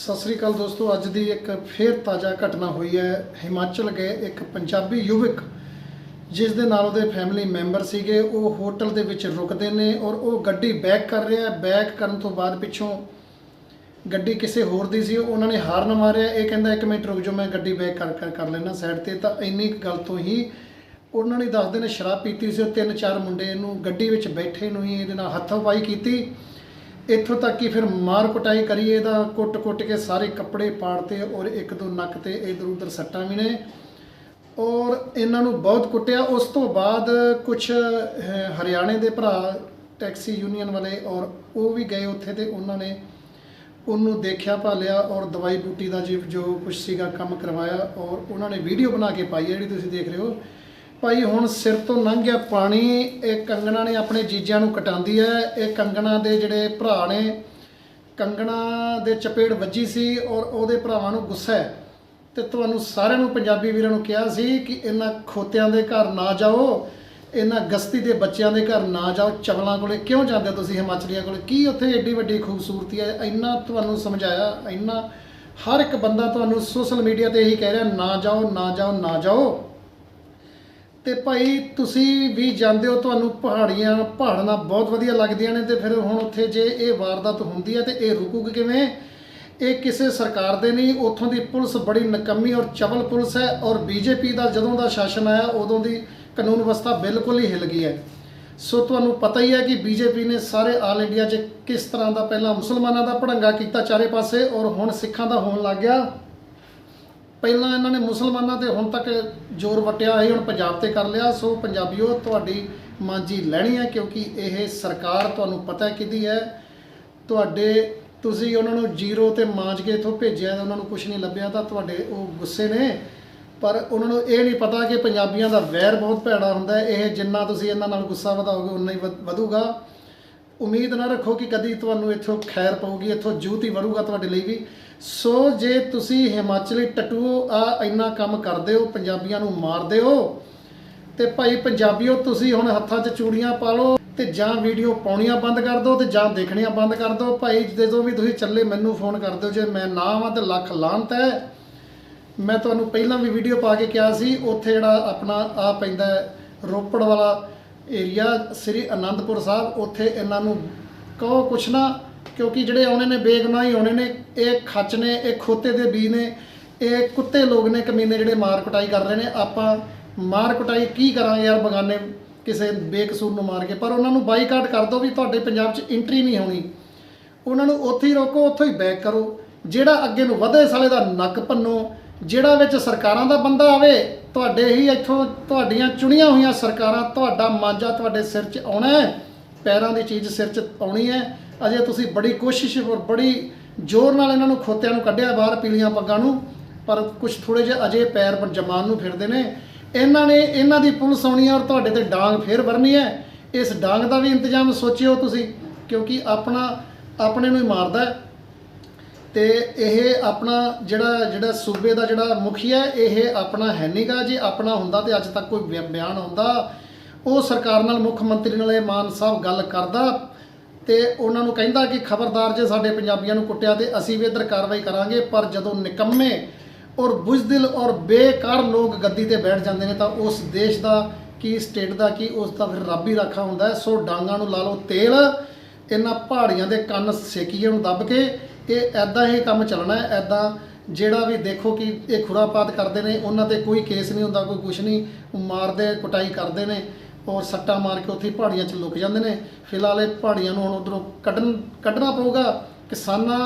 ਸਤਿ ਸ੍ਰੀ ਅਕਾਲ ਦੋਸਤੋ, ਅੱਜ ਦੀ ਇੱਕ ਫੇਰ ਤਾਜ਼ਾ ਘਟਨਾ ਹੋਈ ਹੈ ਹਿਮਾਚਲ ਗਏ ਇੱਕ ਪੰਜਾਬੀ ਯੁਵਕ, ਜਿਸ ਦੇ ਨਾਲ ਉਹਦੇ ਫੈਮਿਲੀ ਮੈਂਬਰ ਸੀਗੇ, ਉਹ ਹੋਟਲ ਦੇ ਵਿੱਚ ਰੁਕਦੇ ਨੇ ਔਰ ਉਹ ਗੱਡੀ ਬੈਕ ਕਰ ਰਿਹਾ ਹੈ। ਬੈਕ ਕਰਨ ਤੋਂ ਬਾਅਦ ਪਿੱਛੋਂ ਗੱਡੀ ਕਿਸੇ ਹੋਰ ਦੀ ਸੀ, ਉਹਨਾਂ ਨੇ ਹਾਰਨ ਮਾਰਿਆ। ਇਹ ਕਹਿੰਦਾ, ਇੱਕ ਮਿੰਟ ਰੁਕ ਜਾਓ, ਮੈਂ ਗੱਡੀ ਬੈਕ ਕਰ ਕਰ ਕਰ ਲੈਣਾ ਸਾਈਡ ਤੇ। ਤਾਂ ਇੰਨੀ ਕੁ ਗੱਲ ਤੋਂ ਹੀ ਉਹਨਾਂ ਨੇ ਦੱਸਦੇ ਨੇ, ਸ਼ਰਾਬ ਪੀਤੀ ਸੀ ਉਹ ਤਿੰਨ ਚਾਰ ਮੁੰਡੇ ਇਹਨੂੰ ਗੱਡੀ ਵਿੱਚ ਬੈਠੇ ਨੂੰ ਹੀ ਇਹਦੇ ਨਾਲ ਹੱਥੋਂ-ਪਾਈ ਕੀਤੀ। ਇੱਥੋਂ ਤੱਕ ਕਿ ਫਿਰ ਮਾਰ ਕੁਟਾਈ ਕਰੀਏ ਤਾਂ ਕੁੱਟ-ਕੁੱਟ ਕੇ ਸਾਰੇ ਕੱਪੜੇ ਪਾੜਤੇ ਔਰ ਇੱਕ ਦੋ ਨੱਕ ਤੇ ਇਧਰ ਉਧਰ ਸੱਟਾਂ ਵੀ ਨੇ। ਔਰ ਇਹਨਾਂ ਨੂੰ ਬਹੁਤ ਕੁੱਟਿਆ। ਉਸ ਤੋਂ ਬਾਅਦ ਕੁਝ ਹਰਿਆਣੇ ਦੇ ਭਰਾ ਟੈਕਸੀ ਯੂਨੀਅਨ ਵਾਲੇ ਔਰ ਉਹ ਵੀ ਗਏ ਉੱਥੇ ਤੇ ਉਹਨਾਂ ਨੇ ਉਹਨੂੰ ਦੇਖਿਆ, ਭਾਲਿਆ ਔਰ ਦਵਾਈ ਬੂਟੀ ਦਾ ਜੀ ਜੋ ਕੁਝ ਸੀਗਾ ਕੰਮ ਕਰਵਾਇਆ ਔਰ ਉਹਨਾਂ ਨੇ ਵੀਡੀਓ ਬਣਾ ਕੇ ਪਾਈ ਹੈ ਜਿਹੜੀ ਤੁਸੀਂ ਦੇਖ ਰਹੇ ਹੋ। ਭਾਈ, ਹੁਣ ਸਿਰ ਤੋਂ ਲੰਘ ਗਿਆ ਪਾਣੀ, ਇਹ ਕੰਗਣਾ ਨੇ ਆਪਣੇ ਜੀਜਿਆਂ ਨੂੰ ਕਟਾਉਂਦੀ ਹੈ। ਇਹ ਕੰਗਣਾ ਦੇ ਜਿਹੜੇ ਭਰਾ ਨੇ, ਕੰਗਣਾ ਦੇ ਚਪੇੜ ਵੱਜੀ ਸੀ ਔਰ ਉਹਦੇ ਭਰਾਵਾਂ ਨੂੰ ਗੁੱਸਾ ਹੈ। ਤੇ ਤੁਹਾਨੂੰ ਸਾਰਿਆਂ ਨੂੰ ਪੰਜਾਬੀ ਵੀਰਾਂ ਨੂੰ ਕਿਹਾ ਸੀ ਕਿ ਇਹਨਾਂ ਖੋਤਿਆਂ ਦੇ ਘਰ ਨਾ ਜਾਓ, ਇਹਨਾਂ ਗਸਤੀ ਦੇ ਬੱਚਿਆਂ ਦੇ ਘਰ ਨਾ ਜਾਓ। ਚਵਲਾਂ ਕੋਲੇ ਕਿਉਂ ਜਾਂਦੇ ਹੋ ਤੁਸੀਂ, ਹਿਮਾਚਲੀਆਂ ਕੋਲੇ? ਕੀ ਉੱਥੇ ਏਡੀ ਵੱਡੀ ਖੂਬਸੂਰਤੀ ਹੈ? ਇੰਨਾ ਤੁਹਾਨੂੰ ਸਮਝਾਇਆ, ਇੰਨਾ ਹਰ ਇੱਕ ਬੰਦਾ ਤੁਹਾਨੂੰ ਸੋਸ਼ਲ ਮੀਡੀਆ ਤੇ ਇਹੀ ਕਹਿ ਰਿਹਾ, ਨਾ ਜਾਓ ਨਾ ਜਾਓ ਨਾ ਜਾਓ। ਤੇ ਭਾਈ ਤੁਸੀਂ ਵੀ ਜਾਂਦੇ ਹੋ ਤੁਹਾਨੂੰ ਪਹਾੜੀਆਂ, ਪਹਾੜਾਂ ਬਹੁਤ ਵਧੀਆ ਲੱਗਦੀਆਂ ਨੇ ਤੇ ਫਿਰ ਹੁਣ ਉੱਥੇ ਜੇ ਇਹ ਵਾਰਦਾਤ ਹੁੰਦੀ ਹੈ ਤੇ ਇਹ ਰੁਕੂਗੀ ਕਿਵੇਂ? ਇਹ ਕਿਸੇ ਸਰਕਾਰ ਦੇ ਨਹੀਂ, ਉੱਥੋਂ ਦੀ ਪੁਲਿਸ ਬੜੀ ਨਕੰਮੀ ਔਰ ਚਵਲ ਪੁਲਿਸ ਹੈ ਔਰ ਬੀਜੇਪੀ ਦਾ ਜਦੋਂ ਦਾ ਸ਼ਾਸਨ ਆਇਆ ਉਦੋਂ ਦੀ ਕਾਨੂੰਨ ਵਿਵਸਥਾ ਬਿਲਕੁਲ ਹੀ ਹਿਲ ਗਈ ਹੈ। ਸੋ ਤੁਹਾਨੂੰ ਪਤਾ ਹੀ ਹੈ ਕਿ ਬੀਜੇਪੀ ਨੇ ਸਾਰੇ ਆਲ ਇੰਡੀਆ 'ਚ ਕਿਸ ਤਰ੍ਹਾਂ ਦਾ ਪਹਿਲਾਂ ਮੁਸਲਮਾਨਾਂ ਦਾ ਭੜੰਗਾ ਕੀਤਾ ਚਾਰੇ ਪਾਸੇ ਔਰ ਹੁਣ ਸਿੱਖਾਂ ਦਾ ਹੋਣ ਲੱਗ ਗਿਆ। ਪਹਿਲਾਂ ਇਹਨਾਂ ਨੇ ਮੁਸਲਮਾਨਾਂ ਤੇ ਹੁਣ ਤੱਕ ਜ਼ੋਰ ਵਟਿਆ ਇਹ ਹੁਣ ਪੰਜਾਬ ਤੇ ਕਰ ਲਿਆ। ਸੋ ਪੰਜਾਬੀਓ, ਤੁਹਾਡੀ ਮਾਂਜੀ ਲੈਣੀ ਹੈ, ਕਿਉਂਕਿ ਇਹ ਸਰਕਾਰ ਤੁਹਾਨੂੰ ਪਤਾ ਹੈ ਕਿਹਦੀ ਹੈ। ਤੁਹਾਡੇ, ਤੁਸੀਂ ਉਹਨਾਂ ਨੂੰ ਜ਼ੀਰੋ ਤੇ ਮਾਂਜ ਕੇ ਇਥੋਂ ਭੇਜਿਆ ਤੇ ਉਹਨਾਂ ਨੂੰ ਕੁਝ ਨਹੀਂ ਲੱਭਿਆ, ਤਾਂ ਤੁਹਾਡੇ ਉਹ ਗੁੱਸੇ ਨੇ। ਪਰ ਉਹਨਾਂ ਨੂੰ ਇਹ ਨਹੀਂ ਪਤਾ ਕਿ ਪੰਜਾਬੀਆਂ ਦਾ ਵੈਰ ਬਹੁਤ ਭੈੜਾ ਹੁੰਦਾ ਹੈ। ਇਹ ਜਿੰਨਾ ਤੁਸੀਂ ਇਹਨਾਂ ਨਾਲ ਗੁੱਸਾ ਵਧਾਓਗੇ, ਉਨਾ ਹੀ ਵਧ- ਵਧੂਗਾ। ਉਮੀਦ ਨਾ ਰੱਖੋ ਕਿ ਕਦੀ ਤੁਹਾਨੂੰ ਇੱਥੋਂ ਖੈਰ ਪਊਗੀ, ਇੱਥੋਂ ਜੂਤ ਹੀ ਵਰੂਗਾ ਤੁਹਾਡੇ ਲਈ ਵੀ। ਸੋ ਜੇ ਤੁਸੀਂ ਹਿਮਾਚਲੀ ਟਟੂ, ਆ ਇੰਨਾ ਕੰਮ ਕਰਦੇ ਹੋ, ਪੰਜਾਬੀਆਂ ਨੂੰ ਮਾਰਦੇ ਹੋ, ਤੇ ਭਾਈ ਪੰਜਾਬੀਓ, ਤੁਸੀਂ ਹੁਣ ਹੱਥਾਂ 'ਚ ਚੂੜੀਆਂ ਪਾ ਲਓ, ਤੇ ਜਾਂ ਵੀਡੀਓ ਪਾਉਣੀਆਂ ਬੰਦ ਕਰ ਦਿਓ, ਤੇ ਜਾਂ ਦੇਖਣੀਆਂ ਬੰਦ ਕਰ ਦਿਓ। ਭਾਈ, ਜਦੋਂ ਵੀ ਤੁਸੀਂ ਚੱਲੇ, ਮੈਨੂੰ ਫੋਨ ਕਰ ਦਿਓ। ਜੇ ਮੈਂ ਨਾ ਆਵਾਂ, ਤੇ ਲੱਖ ਲਾਂਤ ਹੈ। ਮੈਂ ਤੁਹਾਨੂੰ ਪਹਿਲਾਂ ਵੀ ਵੀਡੀਓ ਪਾ ਕੇ ਕਿਹਾ ਸੀ, ਉੱਥੇ ਜਿਹੜਾ ਆਪਣਾ ਆ ਪੈਂਦਾ ਰੋਪੜ ਵਾਲਾ ਏਰੀਆ, ਸ੍ਰੀ ਅਨੰਦਪੁਰ ਸਾਹਿਬ, ਉੱਥੇ ਇਹਨਾਂ ਨੂੰ ਕਹੋ ਕੁਛ ਨਾ ਕਿਉਂਕਿ ਜਿਹੜੇ ਆਉਣੇ ਨੇ ਬੇਗੁਨਾਹ ਹੀ ਆਉਣੇ ਨੇ ਇਹ ਖੱਚ ਨੇ, ਇਹ ਖੋਤੇ ਦੇ ਬੀ ਨੇ, ਇਹ ਕੁੱਤੇ ਲੋਕ ਨੇ ਕਮੀਨੇ ਜਿਹੜੇ ਮਾਰ ਕੁਟਾਈ ਕਰ ਰਹੇ ਨੇ। ਆਪਾਂ ਮਾਰ ਕੁਟਾਈ ਕੀ ਕਰਾਂਗੇ ਯਾਰ ਬਗਾਨੇ ਕਿਸੇ ਬੇਕਸੂਰ ਨੂੰ ਮਾਰ ਕੇ? ਪਰ ਉਹਨਾਂ ਨੂੰ ਬਾਈਕਾਟ ਕਰ ਦਿਓ ਵੀ ਤੁਹਾਡੇ ਪੰਜਾਬ 'ਚ ਐਂਟਰੀ ਨਹੀਂ ਹੋਣੀ। ਉਹਨਾਂ ਨੂੰ ਉੱਥੇ ਹੀ ਰੋਕੋ, ਉੱਥੋਂ ਹੀ ਬੈਕ ਕਰੋ। ਜਿਹੜਾ ਅੱਗੇ ਨੂੰ ਵਧੇ ਸਾਲੇ ਦਾ ਨੱਕ ਭੰਨੋ ਜਿਹੜਾ ਵਿੱਚ ਸਰਕਾਰਾਂ ਦਾ ਬੰਦਾ ਆਵੇ, ਤੁਹਾਡੇ ਹੀ ਇੱਥੋਂ ਤੁਹਾਡੀਆਂ ਚੁਣੀਆਂ ਹੋਈਆਂ ਸਰਕਾਰਾਂ ਤੁਹਾਡਾ ਮਾਂਜਾ ਤੁਹਾਡੇ ਸਿਰ 'ਚ ਆਉਣਾ ਹੈ। ਪੈਰਾਂ ਦੀ ਚੀਜ਼ ਸਿਰ 'ਚ ਆਉਣੀ ਹੈ। ਅਜੇ ਤੁਸੀਂ ਬੜੀ ਕੋਸ਼ਿਸ਼ ਔਰ ਬੜੀ ਜ਼ੋਰ ਨਾਲ ਇਹਨਾਂ ਨੂੰ ਖੋਤਿਆਂ ਨੂੰ ਕੱਢਿਆ ਬਾਹਰ ਪੀਲੀਆਂ ਪੱਗਾਂ ਨੂੰ ਪਰ ਕੁਝ ਥੋੜੇ ਜਿਹੇ ਅਜੇ ਪੈਰ ਪਰ ਜਮਾਨ ਨੂੰ ਫਿਰਦੇ ਨੇ। ਇਹਨਾਂ ਨੇ ਇਹਨਾਂ ਦੀ ਪੁਲਿਸ ਆਉਣੀ ਹੈ ਔਰ ਤੁਹਾਡੇ ਤੇ ਡਾਂਗ ਫੇਰ ਵਰਨੀ ਹੈ। ਇਸ ਡਾਂਗ ਦਾ ਵੀ ਇੰਤਜ਼ਾਮ ਸੋਚਿਓ ਤੁਸੀਂ ਕਿਉਂਕਿ ਆਪਣਾ ਆਪਣੇ ਨੂੰ ਹੀ ਮਾਰਦਾ ਹੈ। ਤੇ ਇਹ ਆਪਣਾ ਜਿਹੜਾ ਜਿਹੜਾ ਸੂਬੇ ਦਾ ਜਿਹੜਾ ਮੁਖੀ ਹੈ, ਇਹ ਆਪਣਾ ਹੈ ਨਹੀਂਗਾ ਜੇ ਆਪਣਾ ਹੁੰਦਾ ਤੇ ਅੱਜ ਤੱਕ ਕੋਈ ਬਿ- ਬਿਆਨ ਹੁੰਦਾ ਉਹ ਸਰਕਾਰ ਨਾਲ ਮੁੱਖ ਮੰਤਰੀ ਨਾਲ ਇਹ ਮਾਨ ਸਾਹਿਬ ਗੱਲ ਕਰਦਾ ਤੇ ਉਹਨਾਂ ਨੂੰ ਕਹਿੰਦਾ ਕਿ ਖਬਰਦਾਰ ਜੇ ਸਾਡੇ ਪੰਜਾਬੀਆਂ ਨੂੰ ਕੁੱਟਿਆ ਤੇ ਅਸੀਂ ਵੀ ਇਧਰ ਕਾਰਵਾਈ ਕਰਾਂਗੇ, ਪਰ ਜਦੋਂ ਨਿਕੰਮੇ ਔਰ ਬੁਝਦਿਲ ਔਰ ਬੇਕਾਰ ਲੋਕ ਗੱਦੀ ਤੇ ਬੈਠ ਜਾਂਦੇ ਨੇ ਤਾਂ ਉਸ ਦੇਸ਼ ਦਾ ਕੀ ਸਟੇਟ ਦਾ ਕੀ ਉਸ ਦਾ ਫਿਰ ਰੱਬ ਹੀ ਰਾਖਾ ਹੁੰਦਾ ਹੈ। ਸੋ ਡਾਂਗਾਂ ਨੂੰ ਲਾ ਲਓ ਤੇਲ, ਇਹਨਾਂ ਪਹਾੜੀਆਂ ਦੇ ਕੰਨ ਸੇਕੀਏ ਨੂੰ ਦੱਬ ਕੇ, ਇਹ ਐਦਾਂ ਹੀ ਕੰਮ ਚੱਲਣਾ ਹੈ। ਐਦਾਂ ਜਿਹੜਾ ਵੀ ਦੇਖੋ ਕਿ ਇਹ ਖੁਰਾਪਾਤ ਕਰਦੇ ਨੇ, ਉਹਨਾਂ ਤੇ ਕੋਈ ਕੇਸ ਨਹੀਂ ਹੁੰਦਾ, ਕੋਈ ਕੁਛ ਨਹੀਂ। ਮਾਰਦੇ, ਕੁਟਾਈ ਕਰਦੇ ਨੇ। ਔਰ ਸੱਟਾਂ ਮਾਰ ਕੇ ਉੱਥੇ ਪਹਾੜੀਆਂ 'ਚ ਲੁਕ ਜਾਂਦੇ ਨੇ। ਫਿਲਹਾਲ ਇਹ ਪਹਾੜੀਆਂ ਨੂੰ ਹੁਣ ਉਧਰੋਂ ਕੱਢਣ, ਕੱਢਣਾ ਪਊਗਾ। ਕਿਸਾਨਾਂ,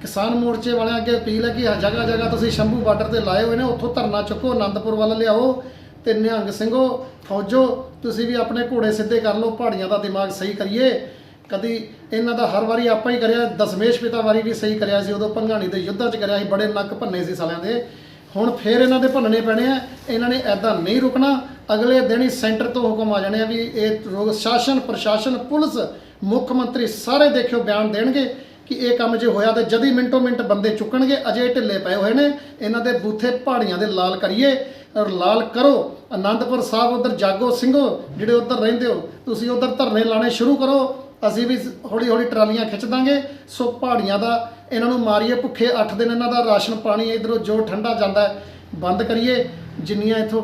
ਕਿਸਾਨ ਮੋਰਚੇ ਵਾਲਿਆਂ ਅੱਗੇ ਅਪੀਲ ਹੈ ਕਿ ਜਗ੍ਹਾ ਜਗ੍ਹਾ ਤੁਸੀਂ ਸ਼ੰਭੂ ਬਾਰਡਰ ਤੇ ਲਾਏ ਹੋਏ ਨੇ, ਉੱਥੋਂ ਧਰਨਾ ਚੁੱਕੋ ਆਨੰਦਪੁਰ ਵੱਲ ਲਿਆਓ ਤੇ ਨਿਹੰਗ ਸਿੰਘੋ, ਫੌਜੋ, ਤੁਸੀਂ ਵੀ ਆਪਣੇ ਘੋੜੇ ਸਿੱਧੇ ਕਰ ਲਓ, ਪਹਾੜੀਆਂ ਦਾ ਦਿਮਾਗ ਸਹੀ ਕਰੀਏ। ਕਦੀ ਇਹਨਾਂ ਦਾ ਹਰ ਵਾਰੀ ਆਪਾਂ ਹੀ ਕਰਿਆ, ਦਸਮੇਸ਼ ਪਿਤਾ ਵਾਰੀ ਵੀ ਸਹੀ ਕਰਿਆ ਸੀ, ਉਦੋਂ ਭੰਗਾਣੀ ਦੇ ਯੁੱਧਾਂ 'ਚ ਕਰਿਆ ਸੀ, ਬੜੇ ਨੱਕ ਭੰਨੇ ਸੀ ਸਾਲਿਆਂ ਦੇ। ਹੁਣ ਫੇਰ ਇਹਨਾਂ ਦੇ ਭੰਨਣੇ ਪੈਣੇ ਆ, ਇਹਨਾਂ ਨੇ ਐਦਾਂ ਨਹੀਂ ਰੁਕਣਾ। ਅਗਲੇ ਦਿਨ ਹੀ ਸੈਂਟਰ ਤੋਂ ਹੁਕਮ ਆ ਜਾਣੇ ਆ ਵੀ ਇਹ ਰੋਗ ਸ਼ਾਸਨ, ਪ੍ਰਸ਼ਾਸਨ, ਪੁਲਿਸ, ਮੁੱਖ ਮੰਤਰੀ ਸਾਰੇ ਦੇਖਿਓ ਬਿਆਨ ਦੇਣਗੇ ਕਿ ਇਹ ਕੰਮ ਜੇ ਹੋਇਆ ਤੇ ਜਦੀ ਮਿੰਟੋ ਮਿੰਟ ਬੰਦੇ ਚੁੱਕਣਗੇ, ਅਜੇ ਢਿੱਲੇ ਪਏ ਹੋਏ ਨੇ। ਇਹਨਾਂ ਦੇ ਬੂਥੇ ਪਹਾੜੀਆਂ ਦੇ ਲਾਲ ਕਰੀਏ, ਔਰ ਲਾਲ ਕਰੋ। ਆਨੰਦਪੁਰ ਸਾਹਿਬ ਉਧਰ ਜਾਗੋ ਸਿੰਘੋ, ਜਿਹੜੇ ਉਧਰ ਰਹਿੰਦੇ ਹੋ, ਤੁਸੀਂ ਉਧਰ ਧਰਨੇ ਲਾਣੇ ਸ਼ੁਰੂ ਕਰੋ। ਅਸੀਂ ਵੀ ਹੌਲੀ ਹੌਲੀ ਟਰਾਲੀਆਂ ਖਿੱਚ ਦਾਂਗੇ। ਸੋ ਪਹਾੜੀਆਂ ਦਾ ਇਹਨਾਂ ਨੂੰ ਮਾਰੀਏ ਭੁੱਖੇ 8 ਦਿਨ ਇਹਨਾਂ ਦਾ ਰਾਸ਼ਨ ਪਾਣੀ, ਇਧਰੋਂ ਜੋ ਠੰਡਾ ਜਾਂਦਾ ਹੈ ਬੰਦ ਕਰੀਏ, ਜਿੰਨੀਆਂ ਇਥੋਂ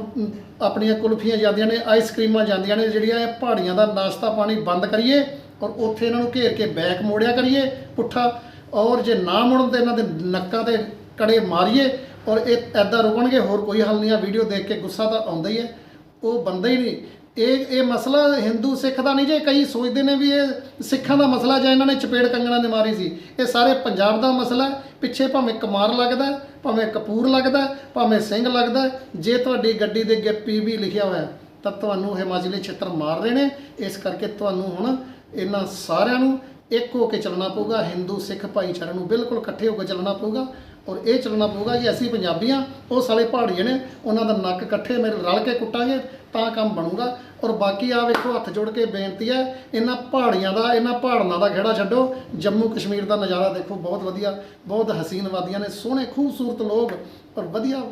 ਆਪਣੀਆਂ ਕੁਲਫੀਆਂ ਜਾਂਦੀਆਂ ਨੇ ਆਈਸਕ੍ਰੀਮਾਂ ਜਾਂਦੀਆਂ ਨੇ, ਜਿਹੜੀਆਂ ਇਹ ਪਹਾੜੀਆਂ ਦਾ ਨਾਸ਼ਤਾ ਪਾਣੀ ਬੰਦ ਕਰੀਏ ਔਰ ਉੱਥੇ ਇਹਨਾਂ ਨੂੰ ਘੇਰ ਕੇ ਬੈਕ ਮੋੜਿਆ ਕਰੀਏ ਪੁੱਠਾ, ਔਰ ਜੇ ਨਾ ਮੁੜਨ ਤੇ ਇਹਨਾਂ ਦੇ ਨੱਕਾਂ ਤੇ ਕੜੇ ਮਾਰੀਏ, ਔਰ ਇਹ ਐਦਾਂ ਰੁਕਣਗੇ, ਹੋਰ ਕੋਈ ਹੱਲ ਨਹੀਂ ਆ, ਵੀਡੀਓ ਦੇਖ ਕੇ ਗੁੱਸਾ ਤਾਂ ਆਉਂਦਾ ਹੀ ਹੈ। ਉਹ ਬੰਦਾ ਹੀ ਨਹੀਂ। ਇਹ ਇਹ ਮਸਲਾ ਹਿੰਦੂ ਸਿੱਖ ਦਾ ਨਹੀਂ ਜੇ, ਕਈ ਸੋਚਦੇ ਨੇ ਵੀ ਇਹ ਸਿੱਖਾਂ ਦਾ ਮਸਲਾ ਜਾਂ ਇਹਨਾਂ ਨੇ ਚਪੇੜ ਕੰਗਣਾ ਨੇ ਮਾਰੀ ਸੀ। ਇਹ ਸਾਰੇ ਪੰਜਾਬ ਦਾ ਮਸਲਾ ਪਿੱਛੇ ਭਾਵੇਂ ਕੁਮਾਰ ਲੱਗਦਾ ਭਾਵੇਂ ਕਪੂਰ ਲੱਗਦਾ ਭਾਵੇਂ ਸਿੰਘ ਲੱਗਦਾ ਜੇ ਤੁਹਾਡੀ ਗੱਡੀ ਦੇ ਅੱਗੇ ਪੀਬੀ ਲਿਖਿਆ ਹੋਇਆ ਤਾਂ ਤੁਹਾਨੂੰ ਹਿਮਾਚਲੀ ਛਿੱਤਰ ਮਾਰ ਰਹੇ ਨੇ ਇਸ ਕਰਕੇ ਤੁਹਾਨੂੰ ਹੁਣ ਇਹਨਾਂ ਸਾਰਿਆਂ ਨੂੰ ਇੱਕ ਹੋ ਕੇ ਚੱਲਣਾ ਪਊਗਾ। ਹਿੰਦੂ ਸਿੱਖ ਭਾਈਚਾਰੇ ਨੂੰ ਬਿਲਕੁਲ ਇਕੱਠੇ ਹੋ ਕੇ ਚੱਲਣਾ ਪਊਗਾ। ਔਰ ਇਹ ਚੱਲਣਾ ਪਊਗਾ ਕਿ ਅਸੀਂ ਪੰਜਾਬੀਆਂ ਉਹ ਸਾਲੇ ਪਹਾੜੀਏ ਨੇ, ਉਹਨਾਂ ਦਾ ਨੱਕ ਇਕੱਠੇ ਮੇਰੇ ਰਲ ਕੇ ਕੁੱਟਾਂਗੇ, ਤਾਂ ਕੰਮ ਬਣੂਗਾ। ਔਰ ਬਾਕੀ ਆ ਵੇਖੋ, ਹੱਥ ਜੋੜ ਕੇ ਬੇਨਤੀ ਹੈ, ਇਹਨਾਂ ਪਹਾੜੀਆਂ ਦਾ, ਇਹਨਾਂ ਪਹਾੜਾਂ ਦਾ ਖੇੜਾ ਛੱਡੋ। ਜੰਮੂ ਕਸ਼ਮੀਰ ਦਾ ਨਜ਼ਾਰਾ ਦੇਖੋ, ਬਹੁਤ ਵਧੀਆ, ਬਹੁਤ ਹਸੀਨ ਵਾਦੀਆਂ ਨੇ, ਸੋਹਣੇ, ਖੂਬਸੂਰਤ ਲੋਕ ਔਰ ਵਧੀਆ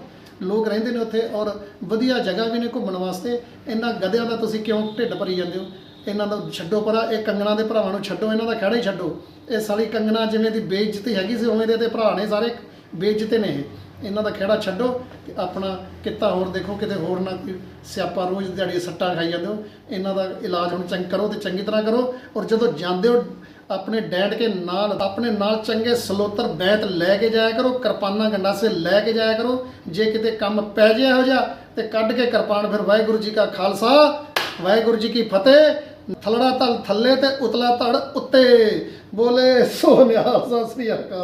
ਲੋਕ ਰਹਿੰਦੇ ਨੇ ਉੱਥੇ ਔਰ ਵਧੀਆ ਜਗ੍ਹਾ ਵੀ ਨੇ ਘੁੰਮਣ ਵਾਸਤੇ। ਇਹਨਾਂ ਗਧਿਆਂ ਦਾ ਤੁਸੀਂ ਕਿਉਂ ਢਿੱਡ ਭਰੀ ਜਾਂਦੇ ਹੋ? ਇਹਨਾਂ ਦਾ ਛੱਡੋ ਪਰਾ, ਇਹ ਕੰਗਣਾ ਦੇ ਭਰਾਵਾਂ ਨੂੰ ਛੱਡੋ, ਇਹਨਾਂ ਦਾ ਖੜਾ ਹੀ ਛੱਡੋ। ਇਹ ਸਾਲੀ ਕੰਗਣਾ ਜਿਵੇਂ ਦੀ ਬੇਇੱਜ਼ਤੀ ਹੈਗੀ ਸੀ, ਉਵੇਂ ਦੇ ਤੇ ਭਰਾ ਨੇ ਸਾਰੇ, ਬੇਇੱਜ਼ਤੇ ਨੇ ਇਹ। ਇਹਨਾਂ ਦਾ ਖੇੜਾ ਛੱਡੋ ਤੇ ਆਪਣਾ ਕਿੱਤਾ ਹੋਰ ਦੇਖੋ, ਕਿਤੇ ਹੋਰ ਨਾ ਕੋਈ ਸਿਆਪਾ ਰੋਜ਼ ਦਿਹਾੜੀ ਸੱਟਾਂ ਖਾਈ ਜਾਂਦੇ ਹੋ। ਇਹਨਾਂ ਦਾ ਇਲਾਜ ਹੁਣ ਚੰਗ ਕਰੋ ਤੇ ਚੰਗੀ ਤਰ੍ਹਾਂ ਕਰੋ। ਔਰ ਜਦੋਂ ਜਾਂਦੇ ਹੋ ਆਪਣੇ ਡੈਡ ਕੇ ਨਾਲ, ਆਪਣੇ ਨਾਲ ਚੰਗੇ ਸਲੋਤਰ ਬੈਤ ਲੈ ਕੇ ਜਾਇਆ ਕਰੋ, ਕਿਰਪਾਨਾਂ ਗੰਡਾਸੇ ਲੈ ਕੇ ਜਾਇਆ ਕਰੋ। ਜੇ ਕਿਤੇ ਕੰਮ ਪੈ ਜਾਏ ਇਹੋ ਜਿਹਾ, ਤੇ ਕੱਢ ਕੇ ਕਿਰਪਾਨ ਫਿਰ ਵਾਹਿਗੁਰੂ ਜੀ ਕਾ ਖਾਲਸਾ, ਵਾਹਿਗੁਰੂ ਜੀ ਕੀ ਫਤਿਹ। ਥਲੜਾ ਤਲ ਥੱਲੇ ਤੇ ਉਤਲਾ ਧੜ ਉੱਤੇ। ਬੋਲੇ ਸੋਨਿਆ ਸਤਿ ਸ੍ਰੀ ਅਕਾਲ।